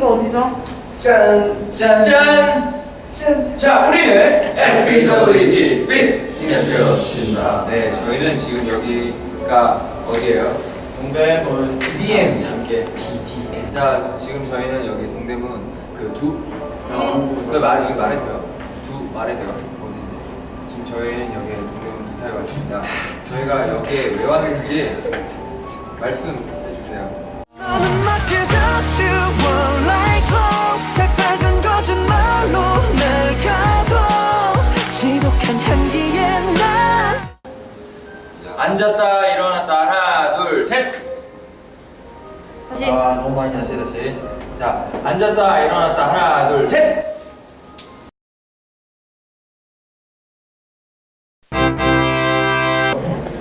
여기가 어디죠? 짠! 짠! 짠! 짠! 자, 우리는 SBWD 스핏 인터뷰였습니다. 네, 저희는 지금 여기가 어디예요? 동대문 DDM 함께 DDM. 자, 지금 저희는 여기 동대문 그 두, 어, 그 말, 지금 말해도요? 두, 말해도요? 어딘지. 지금 저희는 여기 동대문 두 타에 왔습니다. 저희가 여기에 왜 왔는지 말씀 앉았다 일어났다 하나 둘 셋. 다시. 아 너무 많이 다시 다시. 자 앉았다 일어났다 하나 둘 셋.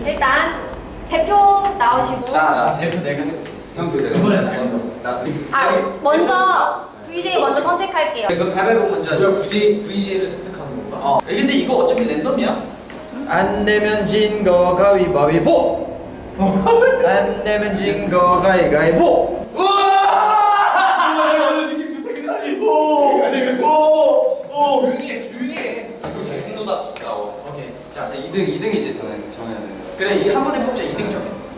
일단 대표 나오시고. 자 대표 내가 나 아 먼저 VJ 먼저 선택할게요. 이거 가위바위보 먼저 하자 VJ, VJ를 선택하는 건가? 어. 근데 이거 어차피 랜덤이야? 안 내면 진 거 가위바위보! 안 내면 진 거 가위바위보! 조용히 해 조용히 해. 공노답 나와 오케이. 자 2등 2등이지 저는 정해야 되는 거. 그래 이 한 번에 뽑자. 2등 정해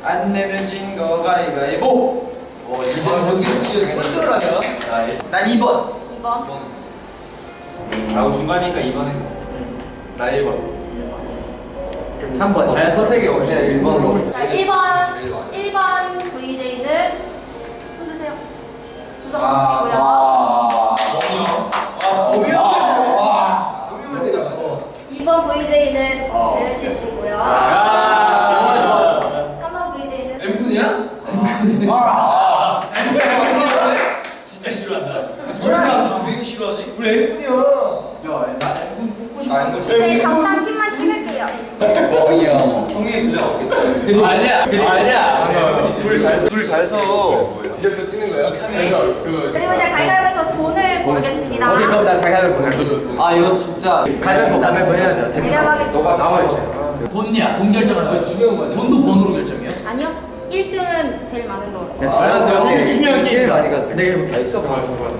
안 내면 진 거 가위바위보 어 2번 선택 꼴등을 하냐 난 2번. 2번. 아우 중간이니까 이번에. 나 1번. 3번. 잘 선택해 봅시다. 1번으로 자 1번. 1번. VJ는 손 드세요. 조정 주시고요. 아 어미야 2번 VJ는 어. 재현 씨시고요. 아 좋아 좋아 좋아 3번 VJ는 M군이야? 진짜 싫어한다. 우리가 왜 이렇게 싫어하지? 우리 M군이야 야나 M군 뽑고 싶어. 이제 담당 팀만 찍을게요. 뻥이야. 형이 분량 없겠다. 아니야 아니야. 둘잘둘잘 서. 이제부터 찍는 거야? 그리고 이제 가위바위보에서 돈을 고르겠습니다. 어디 그럼 나 가위바위보 아 이거 진짜 가위바위보 가위바위보 해야 돼요. 대표 가위바위보. 너가 나와야지 돈이야. 돈 결정하는 거야 중요한 거야? 돈도 번호로 결정이야? 아니요. 1등은 제일 많은 돈. 네, 자연스럽게 중요한 게임 많이 가지. 내가 해볼게 있어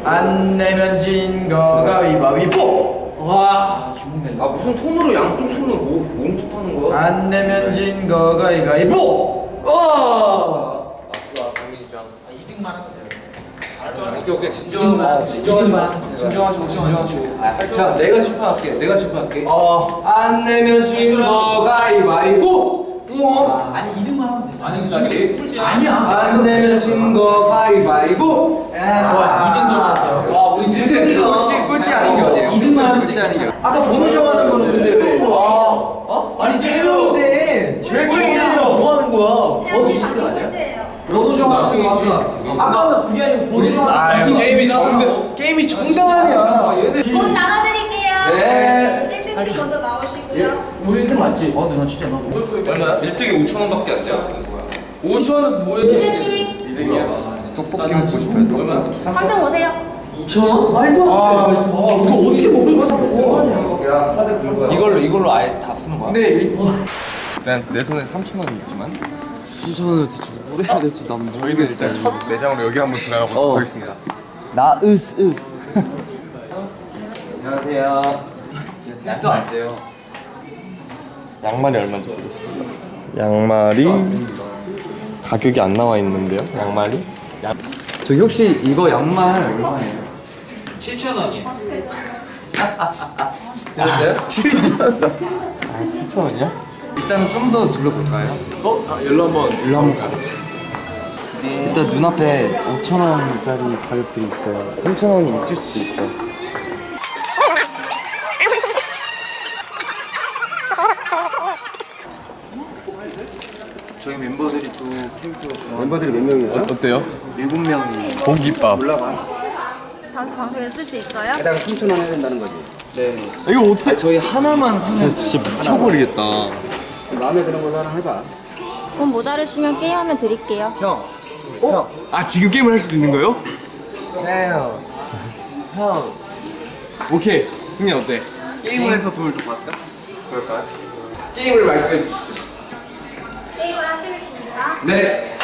안 내면 진 거 가 위바위보 와 주먹 아 무슨 손으로 양쪽 손으로 뭐 몸쪽 하는 거야? 안 내면 진 거 가 위바위보 어! 아 2등만 하면 돼요 오케이 오케이 진정. 진정하시고 진정하시고 진정하시고. 자 내가 심판할게. 내가 심판할게. 어 안 내면 진 거 가 위바위보. 어? 아니 2등만 하면 돼 아니 아니야 안 내면 진거 가위바위보. 좋아 2등 정했어요 와 우리 1등이가 꼴찌 아닌 게 어디예요? 2등만 하는 꼴찌 아닌 게. 아까 번호 정하는 거는 근데 왜 와? 어? 아니 세 명인데 제일 꼴찌면 뭐 하는 거야? 태연 씨 당신 꼴찌예요. 번호 정하는 거 아까 아까는 그게 아니고 번호 정하는 거 게임이 정당 게임이 정당 아니야 돈 나눠드릴게요. 네. 1등씩 먼저 나오시고요. 우리 1등 맞지? 아 근데 나 진짜 나 얼마야? 1등에 5천 원밖에 안 돼. 5천 원은 뭐야? 유즈팀 2등이야. 떡볶이 먹고 싶어요. 떡볶이. 3등 오세요. 2천 원? 말도 안 돼. 아, 이거 어떻게 먹죠? 야 카드 긁은 거야. 이걸로 이걸로 아예 다 푸는 거야? 근데 이- 일단 내 손에 3천 원이 있지만 3천 원을 대체 뭘 해야 될지 난 저희는 일단 첫 매장으로 여기 한번 들어가보도록 하겠습니다 나으스 안녕하세요 팁도 안 돼요 양말이 얼마인지 모르겠어요 양말이 가격이 안 나와 있는데요 양말이 양... 저기 혹시 이거 양말 얼마예요? 7천 원이에요. 들었어요? 7천 원 아, 7천 원이야? 일단은 좀 더 둘러볼까요? 어? 아, 일로 한번 일로 한번 가요 일단 눈앞에 5천 원짜리 가격들이 있어요 3천 원이 있을 수도 있어 저 멤버들이 몇 명이야? 어때요? 7명이 공깃밥 올라가 다음 방송에 쓸 수 있어요? 게다가 3천 원 해야 된다는 거지 네 이거 어떻게 저희 하나만 사면 진짜 미쳐버리겠다 마음에 드는 걸로 하나 해봐 돈 모자르시면 게임하면 드릴게요. 형 형. 아 지금 게임을 할 수도 있는 거예요? 네 형. 형. 오케이. 승리 어때? 게임을 해서 돈을 좀 받을까? 그럴까요? 게임을 말씀해 주시죠. 게임을 하시겠 습니다. 네.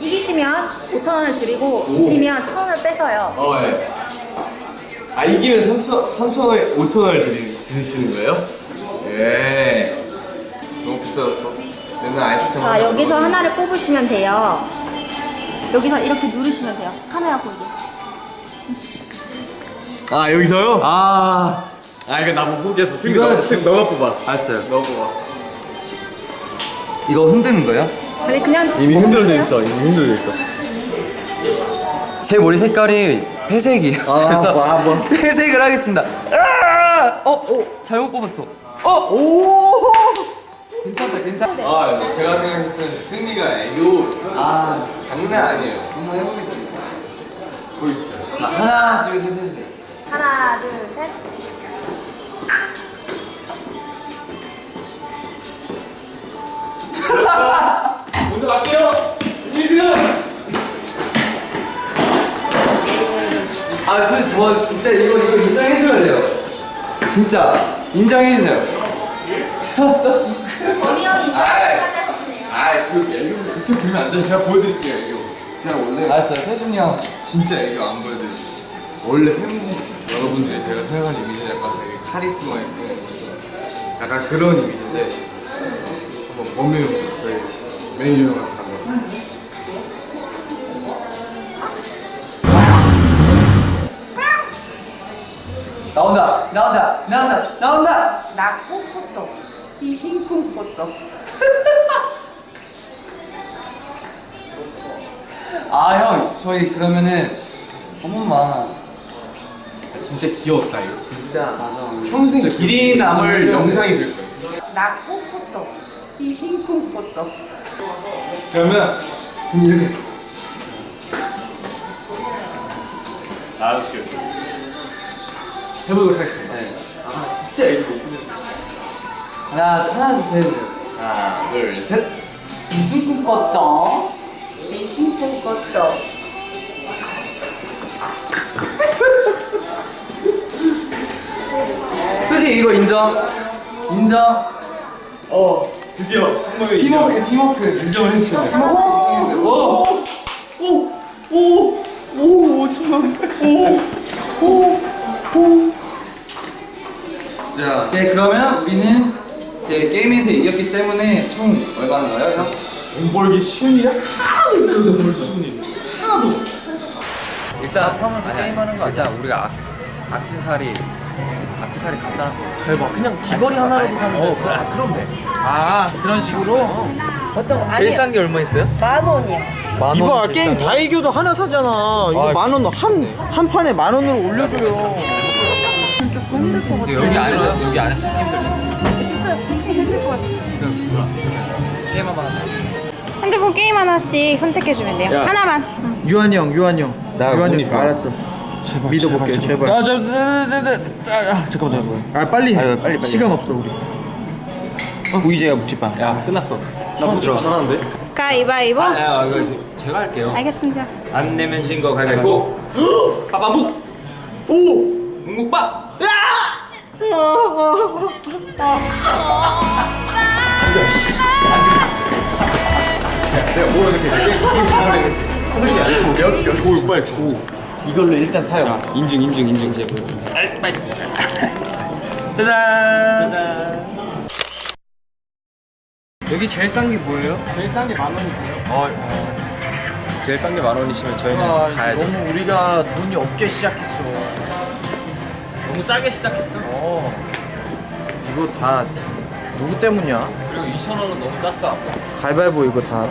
이기시면 5천 원을 드리고 지시면 천 원을 뺏어요. 어, 예. 아, 이기면 3천, 3천 원에 5천 원을 드리, 드리시는 거예요? 예. 너무 비싸졌어. 내는 아이스크림. 자, 하나 여기서 먹어야 하나를 뽑으시면 돼요. 여기서 이렇게 누르시면 돼요. 카메라 보이게. 돼. 아, 여기서요? 아. 아, 이거 나못 보겠어. 승리 이거는 너가, 참- 너가 뽑아. 알았어요. 너가 뽑아. 이거 흔드는 거예요? 아니 그냥 이미 흔들어져. 있어. 이미 흔들어져 있어. 제 머리 색깔이 회색이에요. 아, 그래서 뭐, 아, 뭐. 회색을 하겠습니다. 아! 어, 어, 잘못 뽑았어. 어, 오, 괜찮다, 괜찮다. 아, 제가 생각했을 때 승리가 애교 아, 장난 아니에요. 한번 해보겠습니다. 보여주세요. 자, 하나, 둘, 셋 해주세요. 하나, 둘, 셋. 먼저 갈게요. 1등. 아, 저, 저 진짜 이거 이거 인정해 줘야 돼요. 진짜 인정해 주세요. 범이 형이 이쪽까지 하시네요. 아, 그 애교 그렇게 보면 안 돼. 제가 보여드릴게요. 애교. 제가 원래 알았어요, 세준이 형. 진짜 애교 안 보여드릴게요. 원래 팬분 여러분들이 제가 생각하는 이미지는 약간 되게 카리스마 있고 약간 그런 이미지인데 한번 범유 저희 매니저 형한테 한번 나온다, 나온다, 나온다, 나온다. 나 꿈꿨어. 희흰 꿈꿨어. 아, 형, 저희 그러면은 한 번만. 진짜 귀여웠다 이거 진짜 맞아. 평생 길이 남을 영상이 될 거예요. 나 꿈꿨어. 희흰 꿈꿨어. 그러면 이렇게 아 웃겨 해보도록 하겠습니다. 네. 아 진짜 애교 못 부려. 하나, 하나, 둘, 셋 해주세요. 하나 둘 셋. 무슨 꿈꿨어? 희흰 꿈꿨어. 솔직히 이거 인정. 인정. 어 드디어 한 번에 팀워크, 팀워크. 인정을 해주셨네. 팀워크. 오! 진짜 네, 그러면 우리는 제 게임에서 이겼기 때문에 총 얼마인가요, 형? 돈 벌기 쉬운 일이 하나도 없어요. 돈 벌기 쉬운 일. 하나도. 일단 하면서 게임하는 거 일단 우리가 악, 악세사리 악세사리 간단한 거 대박. 그냥 귀걸이 하나라도 사면 어, 그래, 아, 그럼 돼. 아, 그런 식으로? 어떤 거? 제일 싼게 얼마 있어요? 만 원이야. 만 이봐 원 게임 다이교도 하나 사잖아 이거 아, 만 원 한 한 판에 만 원으로 올려줘요 근데 여기 안에 여기 안에 손님들 게임 한번 하자. 핸드폰 게임 하나씩 선택해주면 돼요. 야. 하나만. 유한이 형 유한이 형 나 유한이 운이 형 좋아. 알았어 믿어볼게요 제발 아, 저, 저, 저, 저, 저, 아, 잠깐만, 아 빨리 해 아유, 빨리, 빨리. 시간 없어 우리 보이제가 묵찌빵. 야, 끝났어. 나 묵찌빵 잘하는데? 가위바위보. 아, 야, 이거 제가 할게요. 알겠습니다. 안 내면 진거 가위바위보. 빠바묵. 오. 묵묵빠. 조 빨리 조. 이걸로 일단 사요 인증 인증 인증 제보 짜잔. 여기 제일 싼 게 뭐예요? 제일 싼 게 만 원이세요? 어, 제일 싼 게 만 원이시면 저희는 아 가야죠. 너무 우리가 돈이 없게 시작했어 너무 짜게 시작했어. 어 이거 다 누구 때문이야? 그리고 2천 원은 너무 짰어. 가위바위보 이거 다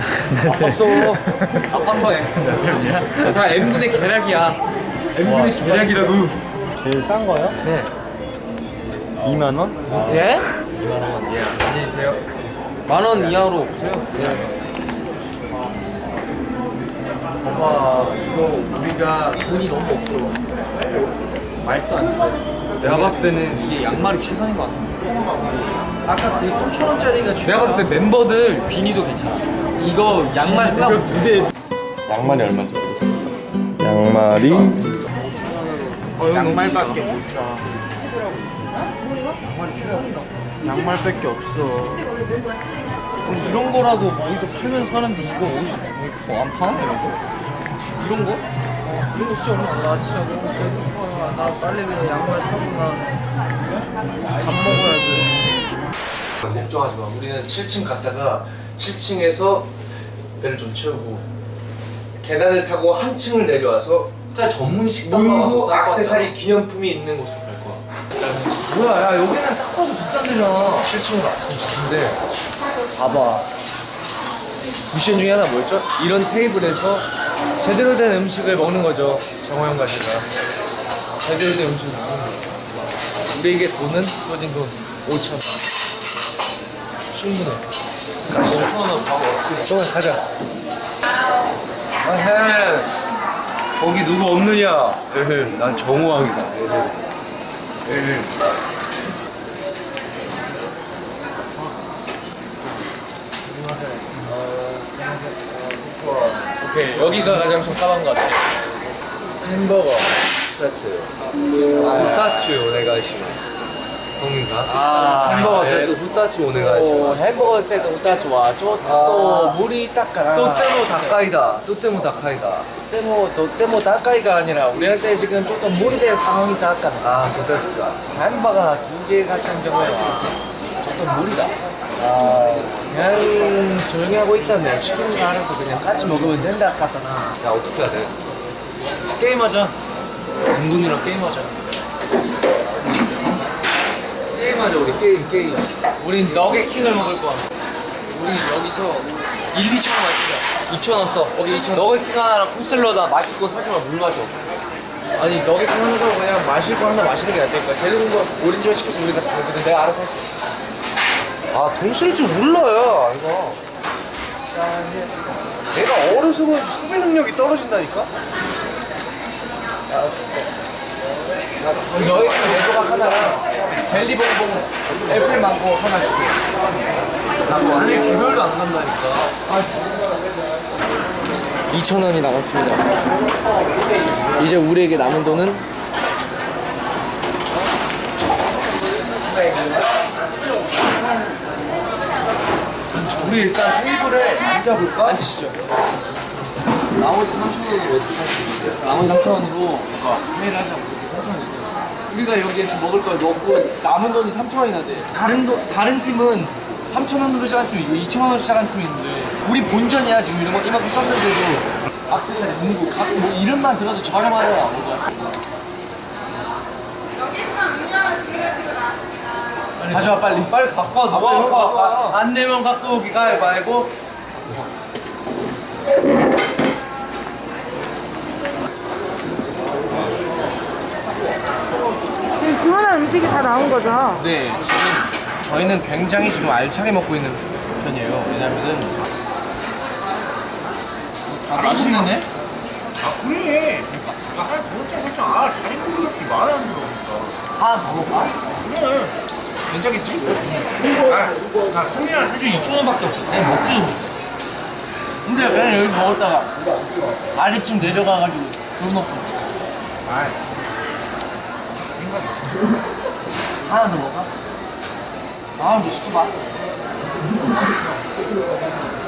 아팠어. 아팠어. 얘. 다 M분의 계략이야. M분의 계략이라도 제일 싼 거요? 네 2만 원? 예? 2만 원. 예. 안녕히 계세요. 만 원 이하로 없어요? 봐봐 이거 우리가 돈이 너무 없어 말도 안 돼 내가 봤을 때는 이게 양말이 최선인 것 같은데. 아까 그 3천원짜리가 내가 봤을 때 멤버들 비니도 괜찮아. 이거 양말 생각 두개 양말이 모르겠어요. 양말이 양말밖에 못 사. 양말밖에 없어. 이런 거라도 뭐 어디서 팔면 사는데 이거 어디서 뭐안 파나 이런 거? 이런 거? 어, 이런 거 진짜 얼마 나 진짜 너무 배고파. 나 빨리 그냥 양말 사고 나밥 먹어야 돼 걱정하지 마. 우리는 7층 갔다가 7층에서 배를 좀 채우고 계단을 타고 한 층을 내려와서 진짜 전문 식당가 문구 액세서리 기념품이 있는 곳으로 갈 거야. 뭐야 야 여기는 딱 봐도 비싼 데잖아. 7층으로 왔으면 좋겠는데. 봐봐. 미션 중에 하나 뭐였죠? 이런 테이블에서 제대로 된 음식을 먹는 거죠 정호 형과 제가. 제대로 된 음식을 먹는 거죠. 우리에게 돈은 주어진 돈 5천 원. 충분해. 가시죠 5천 원 바보 그럼 가자. 아헤 거기 누구 없느냐? 에헤 난 정우왕이다. 에헤. 에헤 오케이 여기가 가장 적합한 것 같아 햄버거 세트. 후타치 오네가시마스 성민가? 아 햄버거 세트 후타치 오네가시마스 햄버거 세트 우타 좋아. 또 아. 물이 닦아. 또때모 다카이다. 또때모 다카이다. 때모 또 때모 닦아이가 아니라 우리한테 지금 조금 물이 된 상황이 닦아 아 소데스까? 햄버거 두 개 같은 경우에 조금 무리다. 아, 그냥 조용히 하고 있다네. 시키는 거 알아서 그냥 같이 먹으면 된다 같더나. 야 어떻게 해야 돼? 게임하자 은군이랑 게임하자 게임하자 우리 게임 게임 우린 너겟킹을 먹을 거야. 우리 여기서 1, 2천 원 마시자. 2천 원 써. 거기 2천 원. 너겟킹 하나랑 콘셀러다 맛있고 사지만 물 마셔. 아니 너겟킹 하는 거 그냥 마실 거 하나 마시는 게 낫다니까. 제대로 거 오렌지만 시켜서 우리 같은 거 근데 내가 알아서 할게. 아 돈 쓸 줄 몰라요 이거. 내가 어려서 그런지 소비 능력이 떨어진다니까? 너겟킹 레고가 하나랑 젤리 봉봉 애플 망고 하나 주세요. 나도 안에 개별도 안 간다니까. 2,000원이 남았습니다. 이제 우리에게 남은 돈은 우리 일단 테이블에 앉아볼까? 앉으시죠. 나머지 3천 원은 어떻게 할수 있는데? 나머지 3,000원으로 뭔가 회의를 하자고. 3,000원 있잖아. 우리가 여기에서 먹을 걸 먹고 남은 돈이 3,000원이나 돼. 다른 도, 다른 팀은 3,000원으로 시작한 팀이 있고 2,000원으로 시작한 팀이 있는데 우리 본전이야 지금 이런 거 이만큼 썼는데도 악세사리, 문구, 각, 뭐 이름만 들어도 저렴하잖아. 뭔가. 가져와 빨리 빨리 갖고 와 누가 이런 거 갖고 안 내면 갖고 오기 가위바위보 지금 주문한 음식이 다 나온 거죠? 네, 지금 저희는 굉장히 지금 알차게 먹고 있는 편이에요. 왜냐면은 아, 맛있는데? 아 그래. 그러니까 하나 더 먹자 살짝 아 자기 그렇지 말안 들어. 하나 더 먹을까? 그래. 괜찮겠지? 아, 나 성민이랑 사실 2천 원밖에 없어. 그냥 먹지. 근데 그냥 여기 먹었다가 아래층 내려가가지고 돈 없어. 아, 하나 더 먹을까? 아, 너 시켜 봐.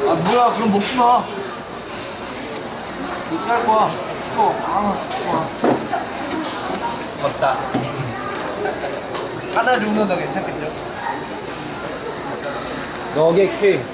아, 뭐야, 그럼 먹지 마. 어떻게 할 거야? 시켜. 아, 시켜. 졌다. 하나 정도 더 괜찮겠죠? 너게 킹.